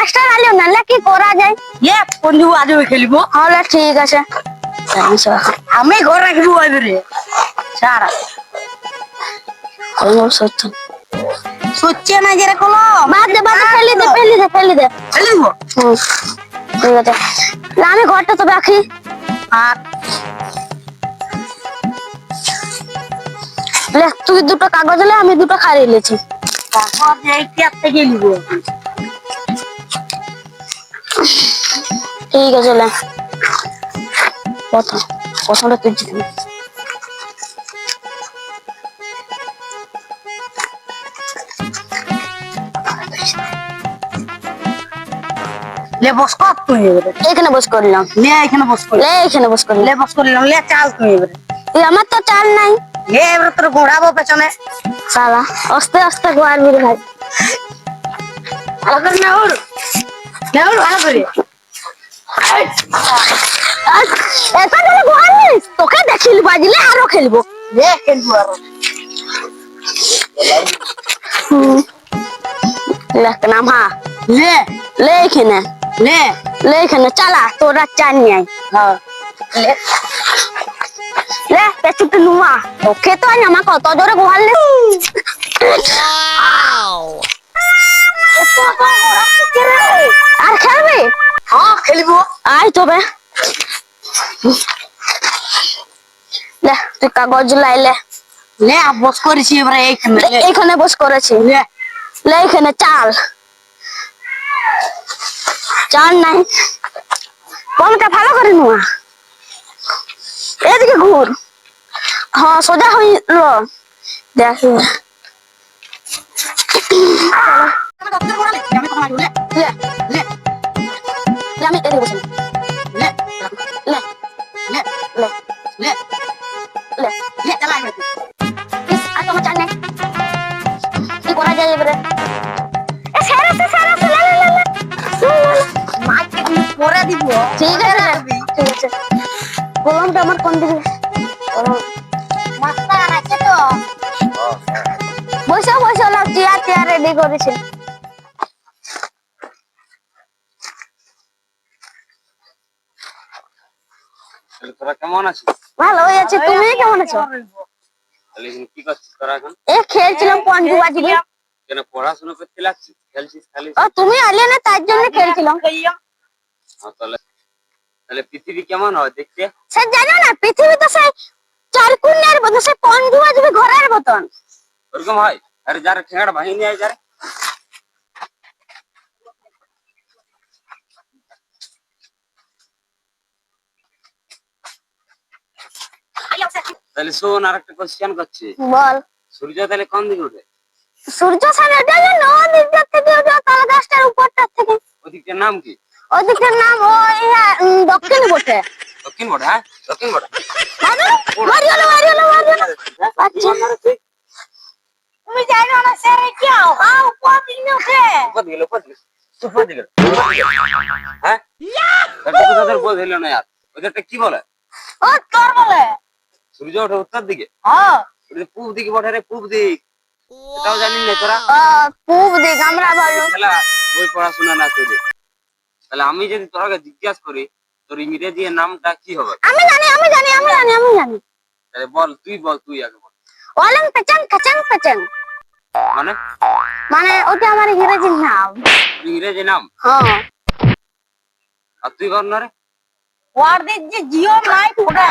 Master নাহলে কি করা যায়? ইয়ে বন্ধু আজ খেলব? তাহলে ঠিক আছে। আমি ঘর রাখব সারা সচ্ছে না বাদ দে বাদ ফেলে দে ফেলে দে ফেলে দে। ঠিক আছে। আমি ঘরটা তো রাখি। আর তুই দুটো কাগজ লে আমি দুটো খাইয়ে নিয়েছি তারপর এইটা থেকে নিব। ঠিক আছে লে প্রথমটা তুই জিতবি লে বস কর তুই এবারে। এখানে বস করলাম। লে এখানে বস কর। লে এখানে বস করলাম। লে বস করলাম। লে চাল তুই এবারে। তুই আমার তো চাল নাই। লে এবারে তোর ঘোড়াবো পেছনে। সালা আস্তে আস্তে মিলে ভাই। ভালো করে না না ভালো করে। এটা গেলে ঘর নিস তোকে দেখিল বাজিলে আরও খেলব লে খেলব আরও হুম লে নাম হা লে লে এখানে লে লে এখানে চালা তোরা চান নিয়ে হ্যাঁ লে লে পেছুতে নুয়া তোকে তো আজ আমাকে অত জোরে গোহাল লে আর খেলবি হ্যাঁ খেলব। আয় তবে। লে তুই কাগজ লাইলে লে। বস করেছি এবারে এইখানে। এইখানে বস করেছি। লে। লে এখানে চাল। চাল নাই। কলটা ভালো করে নুয়া। এদিকে ঘুর। হ্যাঁ সোজা হইল। দেখ। কি করা যায় এবারে এ স্যার আছে স্যার আছে লে লে লে লে। লে, লে, লে। মাকে আমি করে দিব। ঠিক আছে। ঠিক আছে কলমটা আমার কোন দিকে? কলম। মাস্টার আছে তো। বসে বসে লোক চেয়ার চেয়ার রেডি করেছে। তোরা কেমন আছিস? ভালো আছে তুমি কেমন আছো? তাহলে কি করছিস তোরা এখন? এ খেলছিলাম পঞ্জু বাজিলে কেন পড়াশোনা করতে লাগছিস? খেলছিস খালি ও তুমি আলে না তার জন্য খেলছিলাম। তাহলে তাহলে পৃথিবী কেমন হয় দেখতে? সে জানো না পৃথিবী তো সেই চারকুনের মতো সে ঘরের মতন। ওরকম হয়? আরে যারা ঠেঙাড় ভাঙি নিয়ে যারে তাহলে শোন আর একটা কোশ্চেন করছি। বল। সূর্য তাহলে কোন দিকে ওঠে সূর্য স্যার এটা থেকে ওটা তারা গাছটার উপরটা থেকে। ওদিকটার নাম কি? ওদিকের নাম ওই দক্ষিণ বটে। দক্ষিণ বড় হ্যাঁ? দক্ষিণ বড় মারি হলো মারি হলো মারি হলো আচ্ছা। তুমি জানো না স্যার কি কদিন উঠে দিকে হ্যাঁ? তো তাদের হইল না আর। ওদেরটা কি বলে? ও তোর বলে। সূর্য ওঠে উত্তর দিকে। হ্যাঁ। পূব দিকে বটে রে পূব দিক। এটাও জানিস না তোরা? পূব দিক আমরা ভালো খেলা বই পড়াশোনা না করে। তাহলে আমি যদি তোরাকে জিজ্ঞাসা করি তোর ইংরেজি এর নামটা কি হবে? আমি জানি আমি জানি আমি জানি আমি জানি। তাহলে বল তুই বল তুই আগে বল। ওলং পেচাং কাচাং পেচাং। মানে? মানে ওটা আমার ইংরেজির নাম। ইংরেজি নাম? হ্যাঁ। আর তুই কর না রে। ওয়ার্ডের যে জিও নাই ওটা।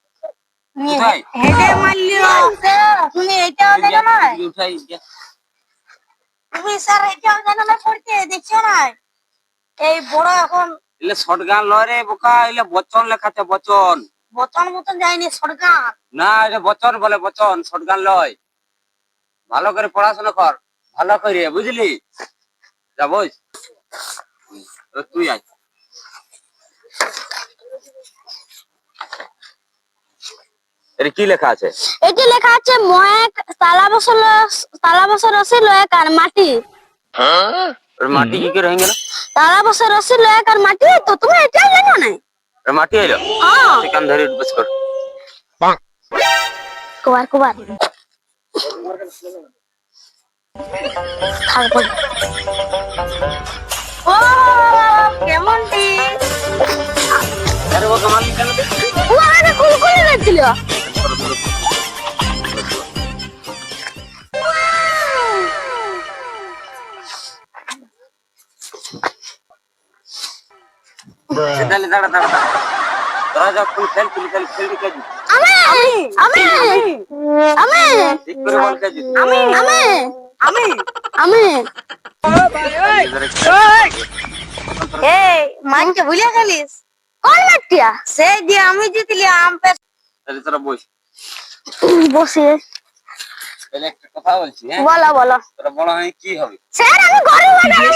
হেডে মারলিও তুমি এটাও জানো? না উঠাই তুমি স্যার এটাও জানো না পড়তে? দেখছ না? এই বড় এখন এলে শর্টগান লয় রে বোকা এলে বচন লেখাতে বচন। বচন মতন যায়নি সরকার না এটা বচন বলে বচন শর্টগান লয়। ভালো করে পড়াশোনা কর ভালো করে বুঝলি? যা বুঝ তুই আয়। এর কি লেখা আছে? এটি লেখা আছে ময়েক তালা বছর তালা বছর রসি লয়েক আর মাটি। মাটি কি করে হয়ে গেল? তালা বছর রসি লয়েক আর মাটি? তো তুমি এটা জানো না এর মাটি এলো হ্যাঁ। কান ধরে বস কর থাক বল। ও কেমন টি খেল খেল আমি আমি আমি ঠিক করে বল? আমি আমি? আমি! এই মানকে ভুলিয়া গেলিস? কোন মাটিয়া সেই যে আমি জিতলি আম পে তাহলে তোরা বস। বসে। তাহলে একটা কথা বলছি হ্যাঁ? বলো বলো। তোরা বড় হয়ে কি হবে? স্যার আমি গরু বানাবো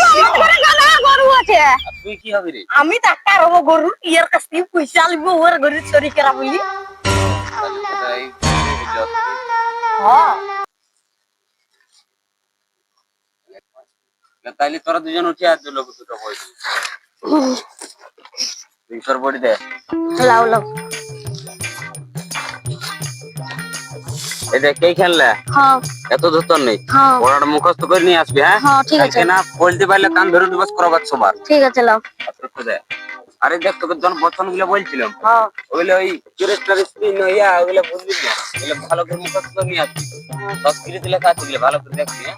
আমার গরু আছে। তুই কি হবি রে? আমি ডাক্তার হব গরু ইয়ার কাছ থেকে পয়সা লিবো ওর গরু চুরি করা বলি। তাহলে তোরা দুজন উঠে আর দুটো বই ভিতর বড়ি দে। লাও লাও। এটা কে খেললে? হ্যাঁ। এত দূর নেই। হ্যাঁ। ওরা মুখস্থ করে নিয়ে আসবি হ্যাঁ? হ্যাঁ ঠিক আছে। না বলতে পারলে কান ধরে দিবস করাবার সবার। ঠিক আছে লাও। আচ্ছা, আরে দেখ তোকে যখন বচনগুলো বলছিলাম হ্যাঁ। ওগুলো ওই চুরেস্টার স্পিন ইয়া ওগুলো বুঝবি না? ওগুলো ভালো করে মুখস্থ করে নিয়ে আসবি। সংস্কৃতি লেখা আছে ভালো করে দেখবি হ্যাঁ?